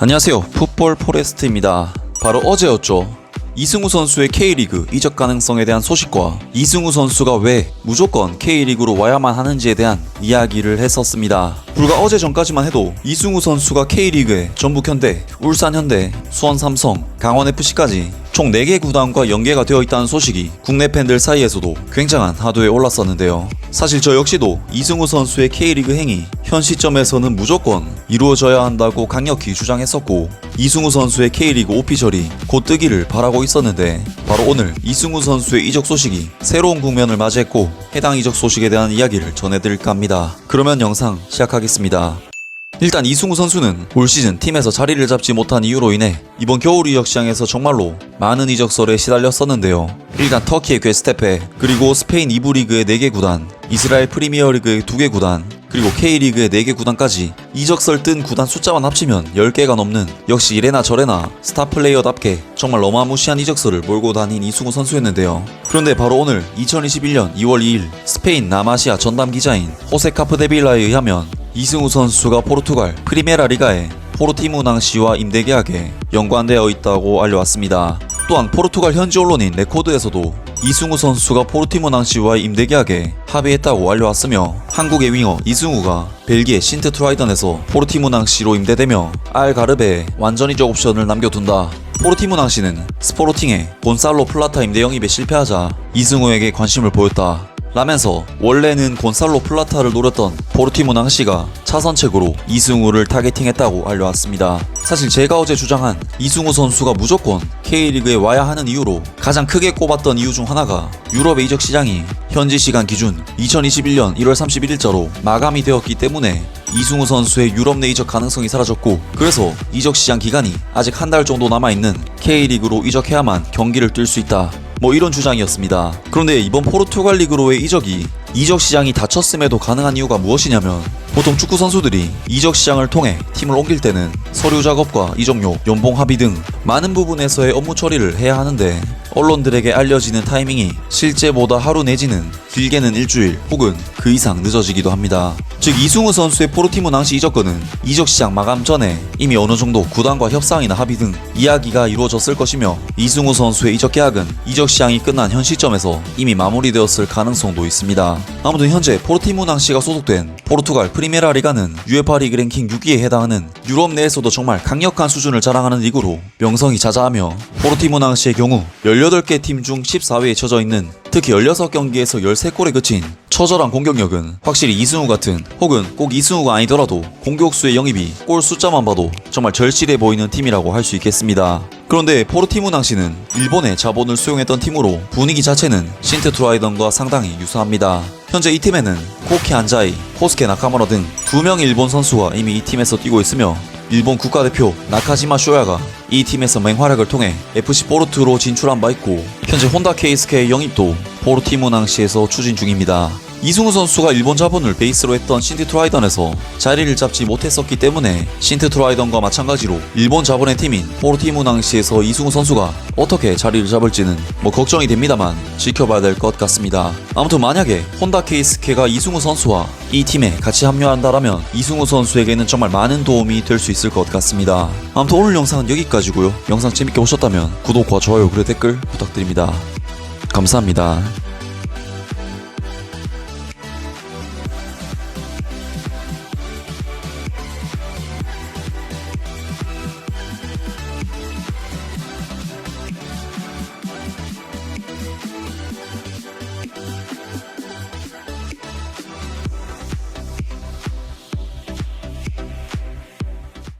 안녕하세요. 풋볼 포레스트입니다. 바로 어제였죠. 이승우 선수의 K리그 이적 가능성에 대한 소식과 이승우 선수가 왜 무조건 K리그로 와야만 하는지에 대한 이야기를 했었습니다. 불과 어제 전까지만 해도 이승우 선수가 K리그에 전북 현대, 울산 현대, 수원 삼성, 강원FC까지 총 4개 구단과 연계가 되어 있다는 소식이 국내 팬들 사이에서도 굉장한 하도에 올랐었는데요. 사실 저 역시도 이승우 선수의 K리그 행위 현 시점에서는 무조건 이루어져야 한다고 강력히 주장했었고 이승우 선수의 K리그 오피셜이 곧 뜨기를 바라고 있었는데 바로 오늘 이승우 선수의 이적 소식이 새로운 국면을 맞이했고 해당 이적 소식에 대한 이야기를 전해드릴까 합니다. 그러면 영상 시작하겠습니다. 일단 이승우 선수는 올 시즌 팀에서 자리를 잡지 못한 이유로 인해 이번 겨울 이적 시장에서 정말로 많은 이적설에 시달렸었는데요. 일단 터키의 괴스테페, 그리고 스페인 2부 리그의 4개 구단, 이스라엘 프리미어 리그의 2개 구단, 그리고 K리그의 4개 구단까지 이적설 뜬 구단 숫자만 합치면 10개가 넘는 역시 이래나 저래나 스타 플레이어답게 정말 어마무시한 이적설을 몰고 다닌 이승우 선수였는데요. 그런데 바로 오늘 2021년 2월 2일 스페인 남아시아 전담 기자인 호세 카프데빌라에 의하면 이승우 선수가 포르투갈 프리메라 리가에 포르티무낭시와 임대 계약에 연관되어 있다고 알려왔습니다. 또한 포르투갈 현지 언론인 레코드에서도 이승우 선수가 포르티모 낭시와의 임대 계약에 합의했다고 알려왔으며 한국의 윙어 이승우가 벨기에 신트 트라이던에서 포르티모 낭시로 임대되며 알 가르베에 완전 이적 옵션을 남겨둔다. 포르티모 낭시는 스포르팅에 곤살로 플라타 임대 영입에 실패하자 이승우에게 관심을 보였다. 라면서 원래는 곤살로 플라타를 노렸던 포르티모낭시가 차선책으로 이승우를 타겟팅했다고 알려왔습니다. 사실 제가 어제 주장한 이승우 선수가 무조건 K리그에 와야 하는 이유로 가장 크게 꼽았던 이유 중 하나가 유럽의 이적 시장이 현지 시간 기준 2021년 1월 31일자로 마감이 되었기 때문에 이승우 선수의 유럽 내 이적 가능성이 사라졌고 그래서 이적 시장 기간이 아직 한 달 정도 남아있는 K리그로 이적해야만 경기를 뛸 수 있다. 뭐 이런 주장이었습니다. 그런데 이번 포르투갈 리그로의 이적이 이적 시장이 닫혔음에도 가능한 이유가 무엇이냐면 보통 축구 선수들이 이적 시장을 통해 팀을 옮길 때는 서류 작업과 이적료, 연봉 합의 등 많은 부분에서의 업무 처리를 해야 하는데 언론들에게 알려지는 타이밍이 실제보다 하루 내지는 길게는 일주일 혹은 그 이상 늦어지기도 합니다. 즉 이승우 선수의 포르티 모 낭시 이적건은 이적 시장 마감 전에 이미 어느 정도 구단과 협상이나 합의 등 이야기가 이루어졌을 것이며 이승우 선수의 이적 계약은 이적 시장이 끝난 현 시점에서 이미 마무리되었을 가능성도 있습니다. 아무튼 현재 포르티모 낭시가 소속된 포르투갈 프리메라 리가는 UEFA 리그 랭킹 6위에 해당하는 유럽 내에서도 정말 강력한 수준을 자랑하는 리그로 명성이 자자하며 포르티모 낭시의 경우 18개 팀 중 14위에 처져 있는 특히 16경기에서 13골에 그친 처절한 공격력은 확실히 이승우 같은 혹은 꼭 이승우가 아니더라도 공격수의 영입이 골 숫자만 봐도 정말 절실해 보이는 팀이라고 할 수 있겠습니다. 그런데 포르티모낭시는 일본의 자본을 수용했던 팀으로 분위기 자체는 신트 트라이던과 상당히 유사합니다. 현재 이 팀에는 코키 안자이, 코스케 나카무라 등 두 명의 일본 선수가 이미 이 팀에서 뛰고 있으며 일본 국가대표 나카지마 쇼야가 이 팀에서 맹활약을 통해 FC 포르투로 진출한 바 있고 현재 혼다 케이스케의 영입도 포르티모낭시에서 추진 중입니다. 이승우 선수가 일본 자본을 베이스로 했던 신트 트라이던에서 자리를 잡지 못했었기 때문에 신트 트라이던과 마찬가지로 일본 자본의 팀인 포르티모낭시에서 이승우 선수가 어떻게 자리를 잡을지는 뭐 걱정이 됩니다만 지켜봐야 될 것 같습니다. 아무튼 만약에 혼다 케이스케가 이승우 선수와 이 팀에 같이 합류한다라면 이승우 선수에게는 정말 많은 도움이 될 수 있을 것 같습니다. 아무튼 오늘 영상은 여기까지고요. 영상 재밌게 보셨다면 구독과 좋아요 그리고 댓글 부탁드립니다. 감사합니다.